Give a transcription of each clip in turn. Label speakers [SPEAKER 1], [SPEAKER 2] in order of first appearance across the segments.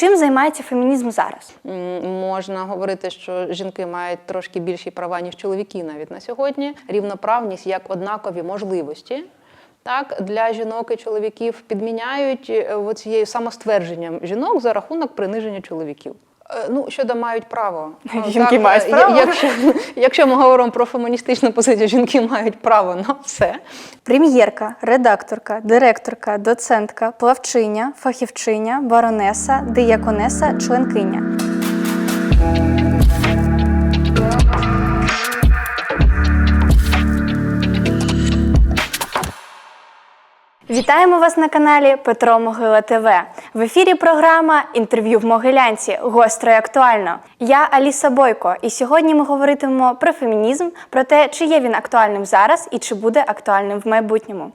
[SPEAKER 1] чим займається фемінізм зараз?
[SPEAKER 2] Можна говорити, що жінки мають трошки більші права, ніж чоловіки навіть на сьогодні. Рівноправність як однакові можливості. Так, для жінок і чоловіків підміняють е, оцією самоствердженням жінок за рахунок приниження чоловіків. Е, Ну, щодо мають право. Ну,
[SPEAKER 1] Жінки
[SPEAKER 2] так,
[SPEAKER 1] мають
[SPEAKER 2] е,
[SPEAKER 1] право?
[SPEAKER 2] Якщо, якщо ми говоримо про феміністичну позицію, жінки мають право на все.
[SPEAKER 1] Прем'єрка, редакторка, директорка, доцентка, плавчиня, фахівчиня, баронеса, дияконеса, членкиня. Вітаємо вас на каналі Петро Могила ТВ. В ефірі програма Інтерв'ю в Могилянці. Гостро і актуально. Я Аліса Бойко, і сьогодні ми говоритимемо про фемінізм, про те, чи є він актуальним зараз і чи буде актуальним в майбутньому.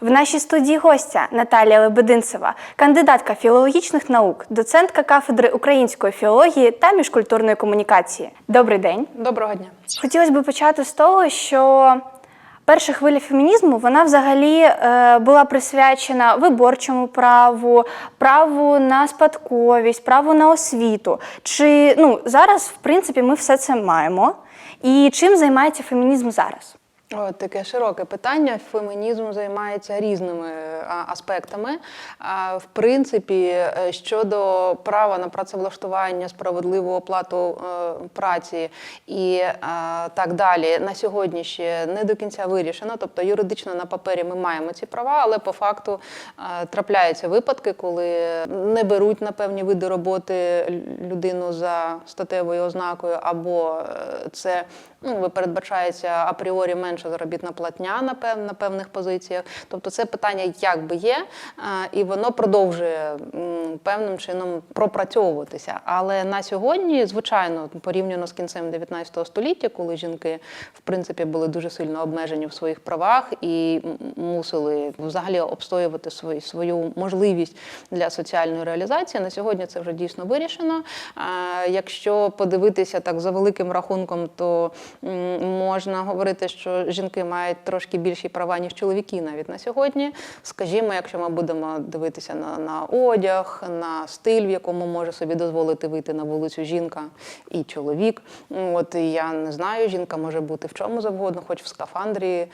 [SPEAKER 1] В нашій студії гостя Наталія Лебединцева, кандидатка філологічних наук, доцентка кафедри української філології та міжкультурної комунікації. Добрий день.
[SPEAKER 2] Доброго дня.
[SPEAKER 1] Хотілося б почати з того, що перша хвиля фемінізму вона взагалі е, була присвячена виборчому праву, праву на спадковість, праву на освіту. Чи ну зараз, в принципі, ми все це маємо? І чим займається фемінізм зараз?
[SPEAKER 2] О, таке широке питання. Фемінізм займається різними а, аспектами. А, В принципі, е, щодо права на працевлаштування, справедливу оплату е, праці і е, так далі, на сьогодні ще не до кінця вирішено. Тобто юридично на папері ми маємо ці права, але по факту е, трапляються випадки, коли не беруть на певні види роботи людину за статевою ознакою, або е, це ну, передбачається апріорі менша заробітна платня на, пев, на певних позиціях. Тобто це питання якби є, а, і воно продовжує певним чином пропрацьовуватися. Але на сьогодні, звичайно, порівняно з кінцем 19 століття, коли жінки в принципі були дуже сильно обмежені в своїх правах і мусили взагалі обстоювати свою, свою можливість для соціальної реалізації, на сьогодні це вже дійсно вирішено. А, Якщо подивитися так за великим рахунком, то можна говорити, що жінки мають трошки більші права, ніж чоловіки навіть на сьогодні. Скажімо, якщо ми будемо дивитися на, на одяг, на стиль, в якому може собі дозволити вийти на вулицю жінка і чоловік. От я не знаю, жінка може бути в чому завгодно, хоч в скафандрі, е,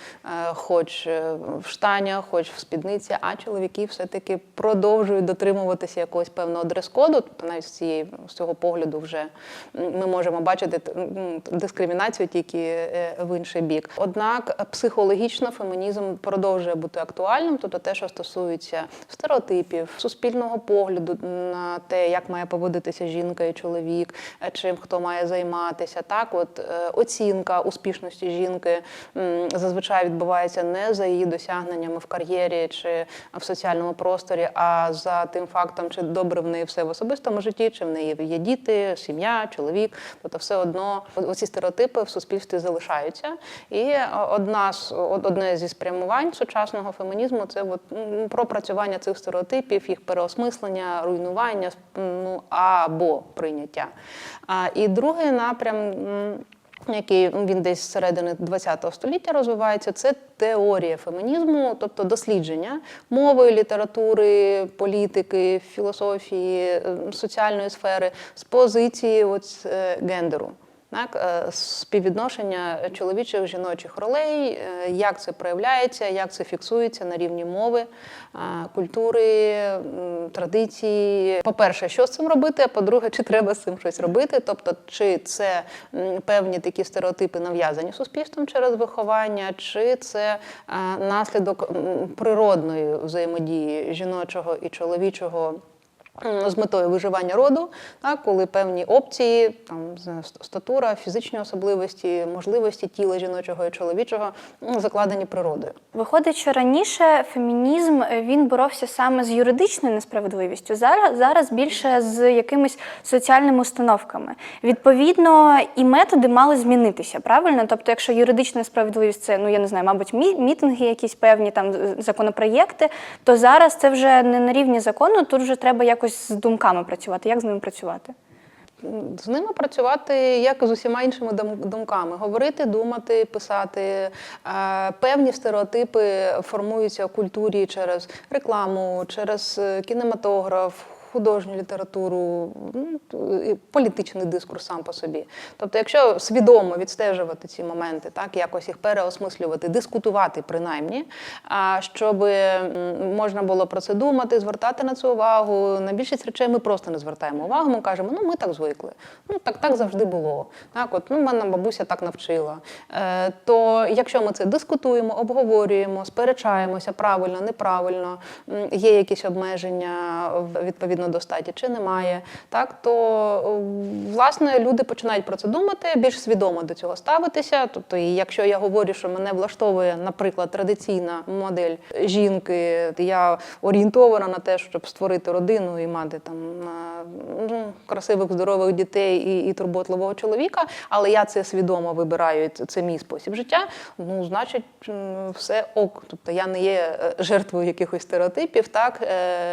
[SPEAKER 2] хоч е, в штанях, хоч в спідниці, а чоловіки все-таки продовжують дотримуватися якогось певного дрес-коду. Тобто навіть з цієї з цього погляду вже ми можемо бачити т- м, тільки е, в інший бік. Однак психологічно фемінізм продовжує бути актуальним, тобто те, що стосується стереотипів, суспільного погляду на те, як має поводитися жінка і чоловік, е, чим хто має займатися. Так, от е, оцінка успішності жінки зазвичай відбувається не за її досягненнями в кар'єрі чи в соціальному просторі, а за тим фактом, чи добре в неї все в особистому житті, чи в неї є діти, сім'я, чоловік. Тобто, все одно оці стереотипи суспільстві залишаються. І е, одна з одне зі спрямувань сучасного фемінізму це от, пропрацювання цих стереотипів, їх переосмислення, руйнування ну, або прийняття. А, і другий напрям. який він десь з середини ХХ століття розвивається, це теорія фемінізму, тобто дослідження мови, літератури, політики, філософії, соціальної сфери з позиції ось, е, гендеру. Так, е, співвідношення чоловічих жіночих ролей, е, як це проявляється, як це фіксується на рівні мови, е, культури, традиції. По-перше, що з цим робити? А по-друге, чи треба з цим щось робити? Тобто, чи це певні такі стереотипи нав'язані суспільством через виховання, чи це наслідок природної взаємодії жіночого і чоловічого. З метою виживання роду, так, коли певні опції, там статура, фізичні особливості, можливості тіла жіночого і чоловічого закладені природою.
[SPEAKER 1] Виходить, що раніше фемінізм е, він боровся саме з юридичною несправедливістю. Зараз зараз більше з якимись соціальними установками. Відповідно, і методи мали змінитися. Правильно? Тобто, якщо юридична несправедливість це ну я не знаю, мабуть, мітинги, якісь певні там законопроєкти, то зараз це вже не на рівні закону. Тут вже треба якось з думками працювати. Як з ними працювати?
[SPEAKER 2] З ними працювати як з усіма іншими думками, говорити, думати, писати. Е, Певні стереотипи формуються в культурі через рекламу, через е, кінематограф. Художню літературу, ну, політичний дискурс сам по собі. Тобто, якщо свідомо відстежувати ці моменти, так якось їх переосмислювати, дискутувати принаймні, а щоб можна було про це думати, звертати на це увагу. На більшість речей ми просто не звертаємо увагу. Ми кажемо, ну ми так звикли. Ну так так завжди було. Так, от ну мене бабуся так навчила. Е, то якщо ми це дискутуємо, обговорюємо, сперечаємося правильно, неправильно, є якісь обмеження в- відповідно до чи немає, так то е, власне люди починають про це думати, більш свідомо до цього ставитися. Тобто, якщо я говорю, що мене влаштовує, наприклад, традиційна модель жінки, я орієнтована на те, щоб створити родину і мати там е, ну, красивих, здорових дітей і, і турботливого чоловіка, але я це свідомо вибираю, це, мій спосіб життя. Ну, значить, все ок. Тобто я не є е, жертвою якихось стереотипів, так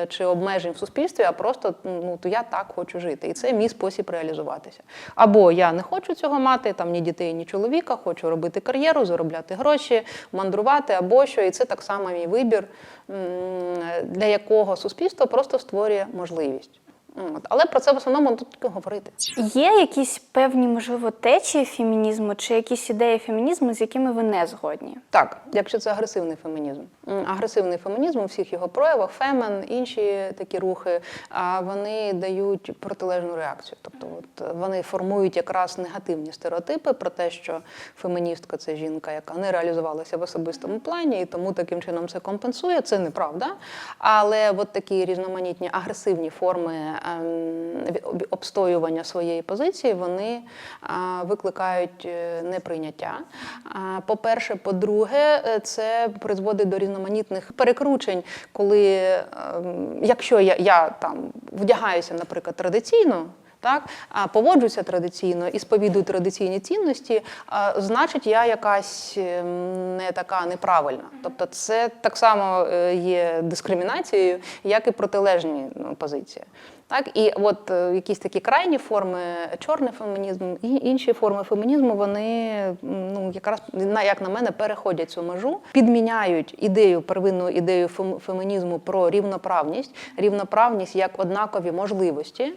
[SPEAKER 2] чи обмежень в суспільстві, просто ну то я так хочу жити, і це мій спосіб реалізуватися. Або я не хочу цього мати, там ні дітей, ні чоловіка, хочу робити кар'єру, заробляти гроші, мандрувати або що, і це так само мій вибір, для якого суспільство просто створює можливість. От. Але про це в основному тут тільки говорити.
[SPEAKER 1] Є якісь певні, можливо, течії фемінізму чи якісь ідеї фемінізму, з якими ви не згодні?
[SPEAKER 2] Так, якщо це агресивний фемінізм. Агресивний фемінізм у всіх його проявах, фемен, інші такі рухи, а вони дають протилежну реакцію. Тобто, от вони формують якраз негативні стереотипи про те, що феміністка це жінка, яка не реалізувалася в особистому плані, і тому таким чином це компенсує. Це неправда. Але от такі різноманітні агресивні форми обстоювання своєї позиції, вони викликають е, неприйняття. По-перше, по-друге, е, це призводить до різноманітних перекручень, коли ем, якщо я, я там вдягаюся, наприклад, традиційно. Так, а поводжуся традиційно і сповідую традиційні цінності, значить, я якась ем, не така неправильна. Тобто, це так само е, є дискримінацією, як і протилежні ну, позиції. Так, і от е, якісь такі крайні форми, чорний фемінізм і інші форми фемінізму, вони ну якраз як на мене переходять цю межу, підміняють ідею первинну ідею фемінізму про рівноправність, рівноправність як однакові можливості.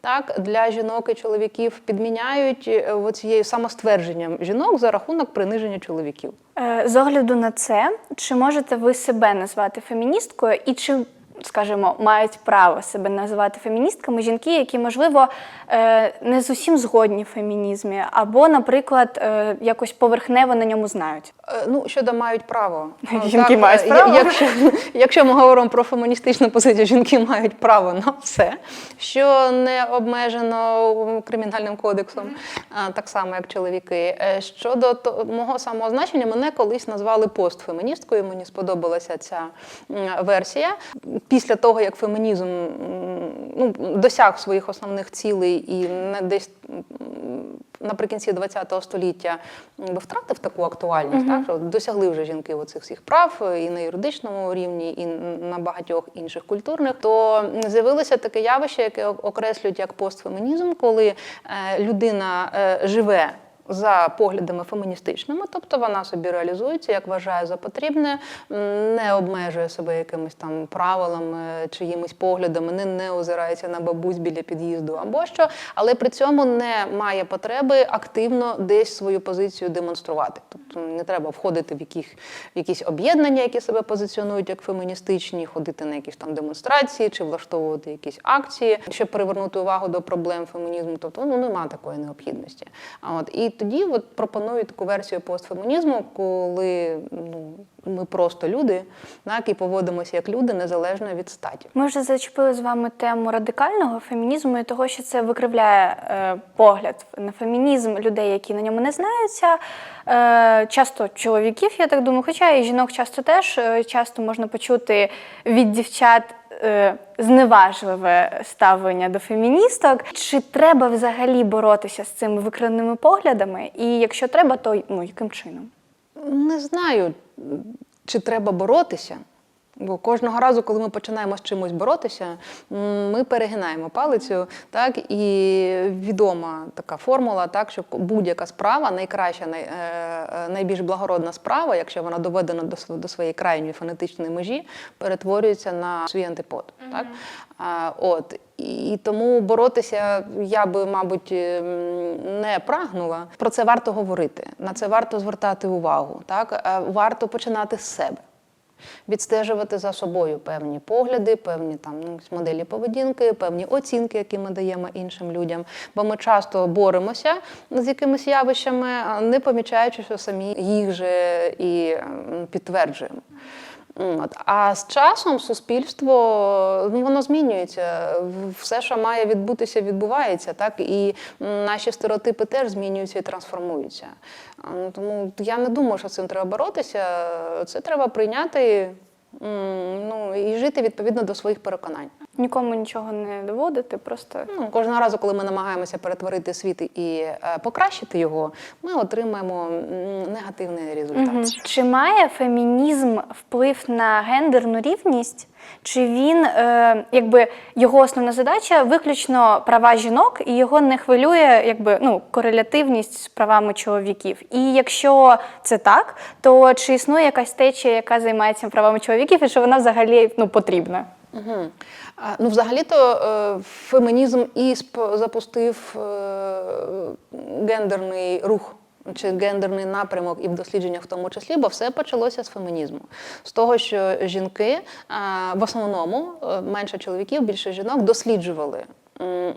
[SPEAKER 2] Так, для жінок і чоловіків підміняють е, оцією самоствердженням жінок за рахунок приниження чоловіків.
[SPEAKER 1] Е, З огляду на це, чи можете ви себе назвати феміністкою, і чи, скажімо, мають право себе називати феміністками жінки, які, можливо, е, не з усім згодні в фемінізмі, або, наприклад, е, якось поверхнево на ньому знають?
[SPEAKER 2] Е, Ну, щодо мають право.
[SPEAKER 1] Жінки
[SPEAKER 2] так,
[SPEAKER 1] мають право?
[SPEAKER 2] Якщо, якщо ми говоримо про феміністичну позицію, жінки мають право на все, що не обмежено кримінальним кодексом, так само як чоловіки. Щодо мого самоозначення, мене колись назвали постфеміністкою. Мені сподобалася ця версія. Після того, як фемінізм ну, досяг своїх основних цілей і не десь наприкінці ХХ століття м, втратив таку актуальність, так що досягли вже жінки оцих всіх прав е, і на юридичному рівні, і на багатьох інших культурних, то з'явилося таке явище, яке окреслюють як постфемінізм, коли е, людина е, живе. За поглядами феміністичними, тобто вона собі реалізується, як вважає за потрібне, не обмежує себе якимись там правилами, чиїмись поглядами, не, не озирається на бабусь біля під'їзду або що, але при цьому не має потреби активно десь свою позицію демонструвати. Тобто не треба входити в яких, в якісь об'єднання, які себе позиціонують як феміністичні, ходити на якісь там демонстрації чи влаштовувати якісь акції, щоб привернути увагу до проблем фемінізму. Тобто ну немає такої необхідності. А от і тоді от пропоную таку версію постфемінізму, коли ну ми просто люди, так і поводимося як люди незалежно від статі.
[SPEAKER 1] Ми вже зачепили з вами тему радикального фемінізму і того, що це викривляє е, погляд на фемінізм людей, які на ньому не знаються. Е, часто чоловіків, я так думаю, хоча і жінок часто теж е, часто можна почути від дівчат. е, Зневажливе ставлення до феміністок. Чи треба взагалі боротися з цими викривленими поглядами? І якщо треба, то ну яким чином?
[SPEAKER 2] Не знаю, чи треба боротися. Бо кожного разу, коли ми починаємо з чимось боротися, ми перегинаємо палицю, так і відома така формула, так що будь-яка справа, найкраща, най, е, е, найбільш благородна справа, якщо вона доведена до, до своєї крайньої фонетичної межі, перетворюється на свій антипод. Так? А, от. І тому боротися я би, мабуть, ем, не прагнула. Про це варто говорити. На це варто звертати увагу. Так? Е, Варто починати з себе. Відстежувати за собою певні погляди, певні там ну, моделі поведінки, певні оцінки, які ми даємо іншим людям. Бо ми часто боремося з якимись явищами, не помічаючи, що самі їх же і підтверджуємо. От. А з часом суспільство ну, воно змінюється. Все, що має відбутися, відбувається. Так? І наші стереотипи теж змінюються і трансформуються. Ну, Тому я не думаю, що з цим треба боротися. Це треба прийняти ну, і жити відповідно до своїх переконань.
[SPEAKER 1] Нікому нічого не доводити, просто
[SPEAKER 2] Ну, кожного разу, коли ми намагаємося перетворити світ і е, покращити його, ми отримаємо негативний результат.
[SPEAKER 1] Угу. Чи має фемінізм вплив на гендерну рівність? Чи він, е, якби його основна задача виключно права жінок, і його не хвилює якби, ну, корелятивність з правами чоловіків? І якщо це так, то чи існує якась течія, яка займається правами чоловіків, і чи вона взагалі ну, потрібна?
[SPEAKER 2] Угу. Ну, взагалі-то е, фемінізм і запустив е, гендерний рух. Чи гендерний напрямок і в дослідженнях в тому числі, бо все почалося з фемінізму. З того, що жінки е, в основному е, менше чоловіків, більше жінок досліджували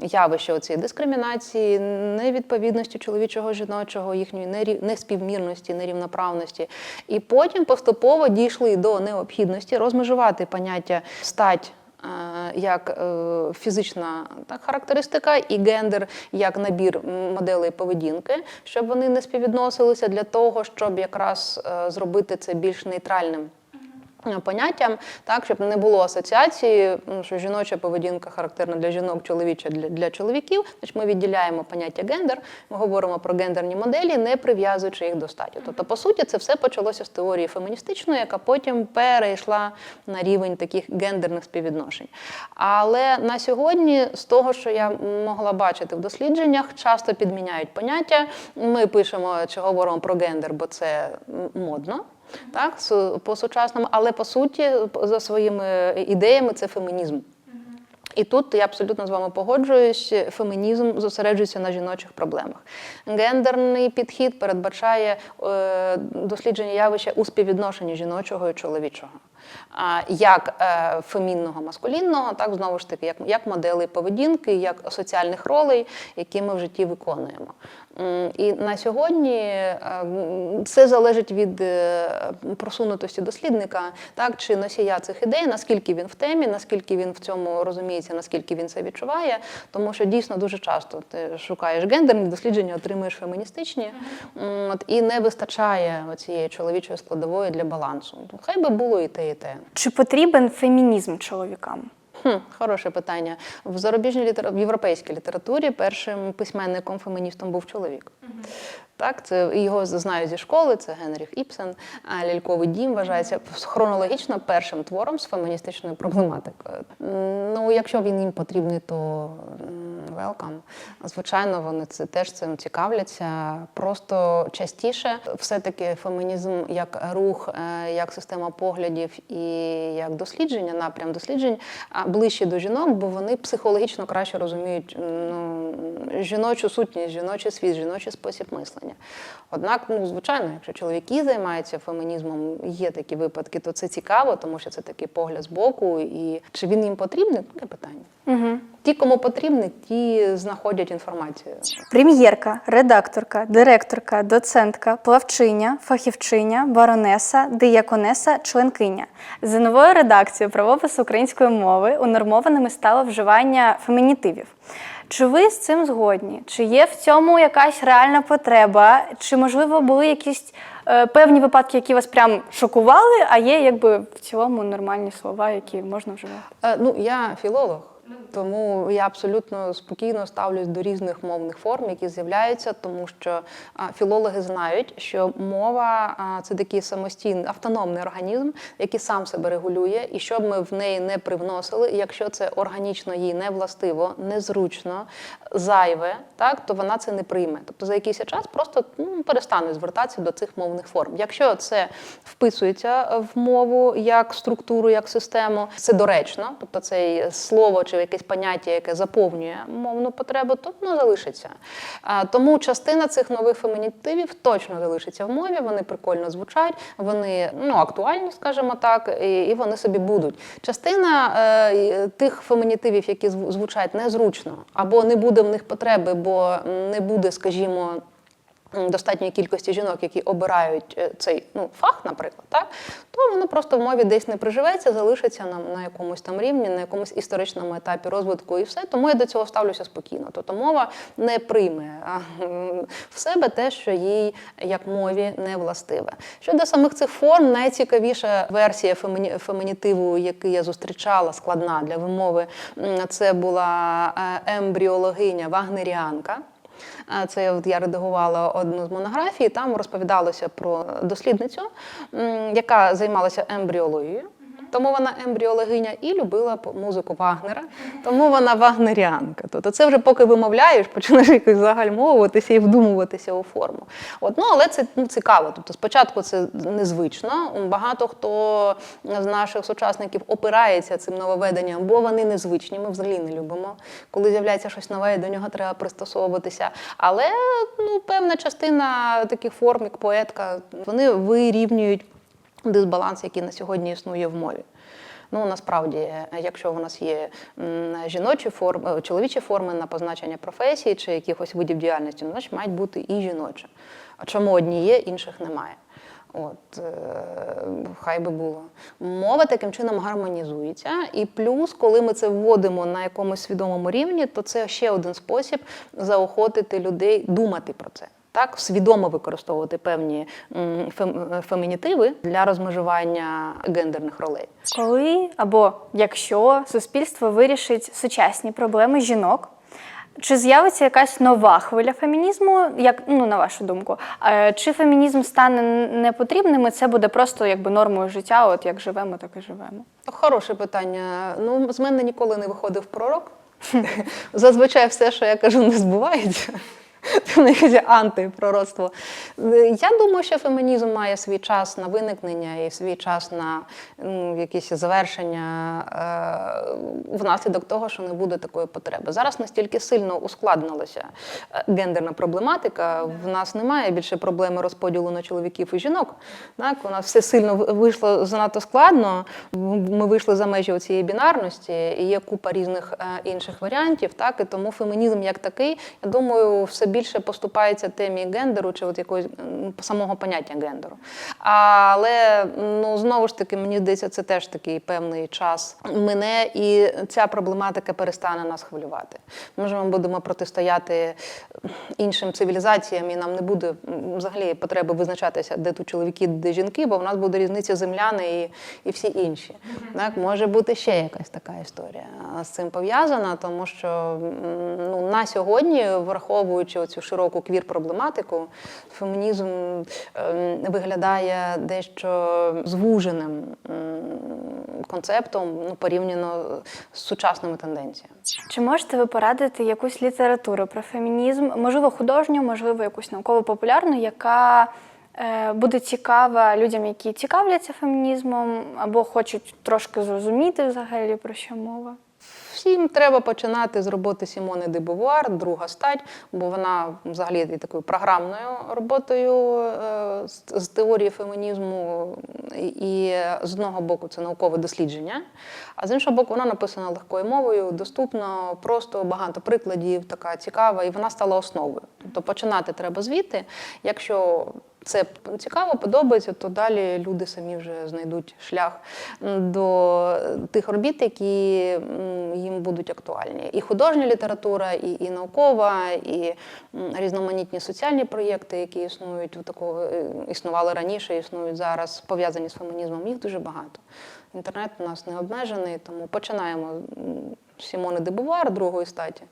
[SPEAKER 2] явище цієї дискримінації, невідповідності чоловічого жіночого, їхньої неспівмірності, нерівноправності. І потім поступово дійшли до необхідності розмежувати поняття стать. Е, Як е, фізична так, характеристика і гендер як набір моделей поведінки, щоб вони не співвідносилися для того, щоб якраз е, зробити це більш нейтральним поняттям, так, щоб не було асоціації, що жіноча поведінка характерна для жінок, чоловіча для, для чоловіків. Значить, ми відділяємо поняття гендер, ми говоримо про гендерні моделі, не прив'язуючи їх до статі. Тобто, по суті, це все почалося з теорії феміністичної, яка потім перейшла на рівень таких гендерних співвідношень. Але на сьогодні, з того, що я могла бачити в дослідженнях, часто підміняють поняття. Ми пишемо чи говоримо про гендер, бо це модно так, по-сучасному, але по суті, за своїми ідеями, це фемінізм. І тут я абсолютно з вами погоджуюсь. Фемінізм зосереджується на жіночих проблемах. Гендерний підхід передбачає е, дослідження явища у співвідношенні жіночого і чоловічого. А, як е, фемінного маскулінного, так знову ж таки, як, як моделей поведінки, як соціальних ролей, які ми в житті виконуємо. І на сьогодні е, м, все залежить від е, просунутості дослідника, так чи носія цих ідей, наскільки він в темі, наскільки він в цьому розуміється, наскільки він це відчуває. Тому що дійсно дуже часто ти шукаєш гендерні дослідження, отримуєш феміністичні, от, і не вистачає цієї чоловічої складової для балансу. Хай би було і те, і те.
[SPEAKER 1] Чи потрібен фемінізм чоловікам?
[SPEAKER 2] Хм, хороше питання. В зарубіжній літера... в європейській літературі першим письменником феміністом був чоловік. Так, це його знають зі школи, це Генріх Іпсен. А Ляльковий дім вважається хронологічно першим твором з феміністичною проблематикою. Ну, якщо він їм потрібний, то велкам. Звичайно, вони це теж цим цікавляться. Просто частіше все-таки фемінізм як рух, е, як система поглядів і як дослідження, напрям досліджень а, ближче до жінок, бо вони психологічно краще розуміють ну, жіночу сутність, жіночий світ, жіночий спосіб мислення. Однак, ну звичайно, якщо чоловіки займаються фемінізмом, є такі випадки, то це цікаво, тому що це такий погляд з боку. І чи він їм потрібний? Таке питання.
[SPEAKER 1] Угу.
[SPEAKER 2] Ті, кому потрібний, ті знаходять інформацію.
[SPEAKER 1] Прем'єрка, редакторка, директорка, доцентка, плавчиня, фахівчиня, баронеса, дияконеса, членкиня. За новою редакцією правопису української мови унормованими стало вживання фемінітивів. Чи ви з цим згодні? Чи є в цьому якась реальна потреба? Чи можливо були якісь е, певні випадки, які вас прям шокували, а є якби в цілому нормальні слова, які можна вживати?
[SPEAKER 2] Е, ну, я філолог. Тому я абсолютно спокійно ставлюсь до різних мовних форм, які з'являються, тому що філологи знають, що мова це такий самостійний автономний організм, який сам себе регулює, і щоб ми в неї не привносили, якщо це органічно їй не властиво, незручно, зайве, так то вона це не прийме. Тобто за якийсь час просто ну, перестане звертатися до цих мовних форм. Якщо це вписується в мову як структуру, як систему, це доречно, тобто це слово чи якесь поняття, яке заповнює мовну потребу, то воно залишиться. А, Тому частина цих нових фемінітивів точно залишиться в мові. Вони прикольно звучать, вони ну актуальні, скажімо так, і, і вони собі будуть. Частина е, тих фемінітивів, які звучать незручно, або не буде в них потреби, бо не буде, скажімо. Достатньої кількості жінок, які обирають е, цей ну, фах, наприклад, так, то воно просто в мові десь не приживеться, залишиться на, на якомусь там рівні, на якомусь історичному етапі розвитку і все. Тому я до цього ставлюся спокійно. Тобто мова не прийме в себе те, що їй як мові не властиве. Щодо самих цих форм, найцікавіша версія феміні, фемінітиву, який я зустрічала, складна для вимови, це була е, ембріологиня вагнеріанка. Це я редагувала одну з монографій. Там розповідалося про дослідницю, яка займалася ембріологією. Тому вона ембріологиня і любила музику Вагнера, тому вона вагнеріанка. Тобто це вже поки вимовляєш, починаєш якось загальмовуватися і вдумуватися у форму. От, ну, але це ну, цікаво. Тобто спочатку це незвично. Багато хто з наших сучасників опирається цим нововведенням, бо вони незвичні. Ми взагалі не любимо. Коли з'являється щось нове, до нього треба пристосовуватися. Але ну, певна частина таких форм, як поетка, вони вирівнюють дисбаланс, який на сьогодні існує в мові. Ну насправді, якщо в нас є жіночі форми, е, чоловічі форми на позначення професії чи якихось видів діяльності, ну, значить мають бути і жіночі. А чому одні є, інших немає? От е, хай би було. Мова таким чином гармонізується. І плюс, коли ми це вводимо на якомусь свідомому рівні, то це ще один спосіб заохотити людей думати про це. Так, свідомо використовувати певні фем- фемінітиви для розмежування гендерних ролей.
[SPEAKER 1] Коли або якщо суспільство вирішить сучасні проблеми жінок, чи з'явиться якась нова хвиля фемінізму, як ну на вашу думку? Е, Чи фемінізм стане непотрібним, і це буде просто якби нормою життя? От як живемо, так і живемо?
[SPEAKER 2] Хороше питання. Ну, з мене ніколи не виходив пророк. Зазвичай все, що я кажу, не збувається. Це якесь антипророцтво. Я думаю, що фемінізм має свій час на виникнення і свій час на м, якісь завершення е, внаслідок того, що не буде такої потреби. Зараз настільки сильно ускладнилася е, гендерна проблематика. В нас немає більше проблеми розподілу на чоловіків і жінок. Так, у нас все сильно вийшло занадто складно. Ми вийшли за межі цієї бінарності, і є купа різних е, інших варіантів. Так, і тому фемінізм як такий, я думаю, все більше поступається темі гендеру чи от якогось самого поняття гендеру. Але ну знову ж таки, мені здається, це теж такий певний час мине, і ця проблематика перестане нас хвилювати. Може, ми будемо протистояти іншим цивілізаціям, і нам не буде взагалі потреби визначатися, де тут чоловіки, де жінки, бо в нас буде різниця земляни і, і всі інші. Так, може бути ще якась така історія з цим пов'язана, тому що ну, на сьогодні, враховуючи оцю широку квір-проблематику, фемінізм ем, виглядає дещо звуженим концептом ну, порівняно з сучасними тенденціями.
[SPEAKER 1] Чи можете ви порадити якусь літературу про фемінізм, можливо, художню, можливо, якусь науково-популярну, яка е, буде цікава людям, які цікавляться фемінізмом, або хочуть трошки зрозуміти взагалі про що мова?
[SPEAKER 2] Всім треба починати з роботи Сімони де Бувуар, друга стать, бо вона взагалі є такою програмною роботою е, з, теорії фемінізму. І з одного боку це наукове дослідження, а з іншого боку, вона написана легкою мовою, доступно, просто багато прикладів, така цікава, і вона стала основою. Тобто починати треба звідти. Якщо це цікаво, подобається, то далі люди самі вже знайдуть шлях до тих робіт, які їм будуть актуальні. І художня література, і, і наукова, і різноманітні соціальні проєкти, які існують такого е, існували раніше, існують зараз, пов'язані з фемінізмом. Їх дуже багато. Інтернет у нас не обмежений, тому починаємо м, Сімони де Бувар другої статі.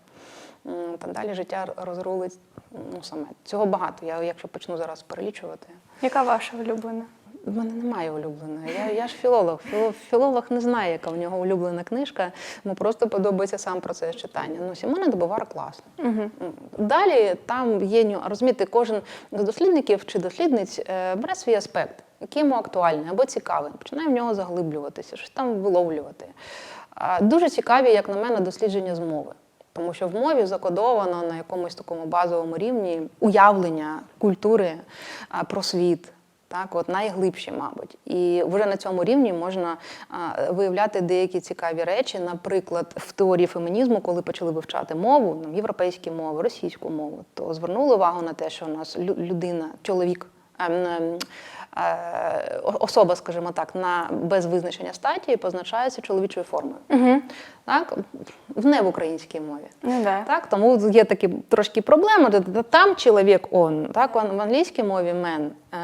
[SPEAKER 2] Та далі життя розрулить ну, саме. Цього багато. Я якщо почну зараз перелічувати.
[SPEAKER 1] Яка ваша улюблена?
[SPEAKER 2] В мене немає улюбленої. Я, я ж філолог. Філо- Філолог не знає, яка в нього улюблена книжка. Йому просто подобається сам процес читання. Ну, Сімона Добовар класно. М. Далі там є розумієте, кожен з дослідників чи дослідниць е, бере свій аспект, який йому актуальний або цікавий. Починає в нього заглиблюватися, щось там виловлювати. Дуже цікаві, як на мене, дослідження з мови. Тому що в мові закодовано на якомусь такому базовому рівні уявлення культури про світ. Так, от найглибші, мабуть, і вже на цьому рівні можна а, виявляти деякі цікаві речі. Наприклад, в теорії фемінізму, коли почали вивчати мову, європейські мови, російську мову, то звернули увагу на те, що у нас лю- людина, чоловік, е, особа, скажімо так, на без визначення статі позначається чоловічою формою.
[SPEAKER 1] Угу.
[SPEAKER 2] Так, в не в українській мові.
[SPEAKER 1] Ну да.
[SPEAKER 2] Так, тому є такі трошки проблеми. Там чоловік он, так, в в англійській мові мен е,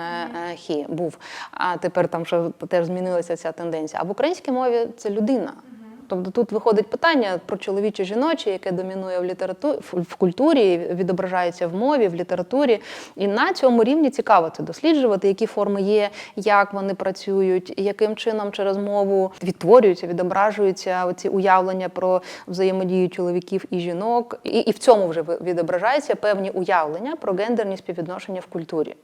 [SPEAKER 2] е, був, а тепер там що теж змінилася ця тенденція. А в українській мові це людина. Тобто тут виходить питання про чоловіче жіноче, яке домінує в літературі в культурі, відображається в мові, в літературі. І на цьому рівні цікаво це досліджувати, які форми є, як вони працюють, яким чином через мову відтворюються, відображуються ці уявлення про взаємодію чоловіків і жінок. І, і в цьому вже відображаються певні уявлення про гендерні співвідношення в культурі.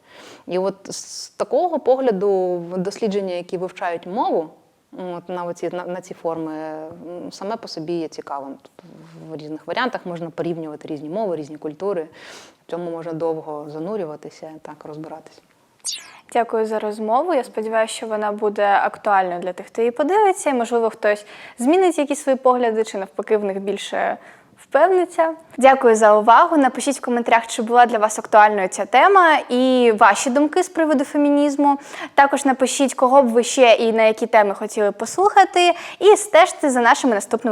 [SPEAKER 2] І от з такого погляду дослідження, які вивчають мову. От на, оці, на, на ці форми саме по собі є цікавим. В різних варіантах можна порівнювати різні мови, різні культури. В цьому можна довго занурюватися, так розбиратися.
[SPEAKER 1] Дякую за розмову. Я сподіваюся, що вона буде актуальною для тих, хто її подивиться, і можливо хтось змінить якісь свої погляди, чи навпаки в них більше впевниться. Дякую за увагу. Напишіть в коментарях, чи була для вас актуальною ця тема і ваші думки з приводу фемінізму. Також напишіть, кого б ви ще і на які теми хотіли послухати, і стежте за нашими наступними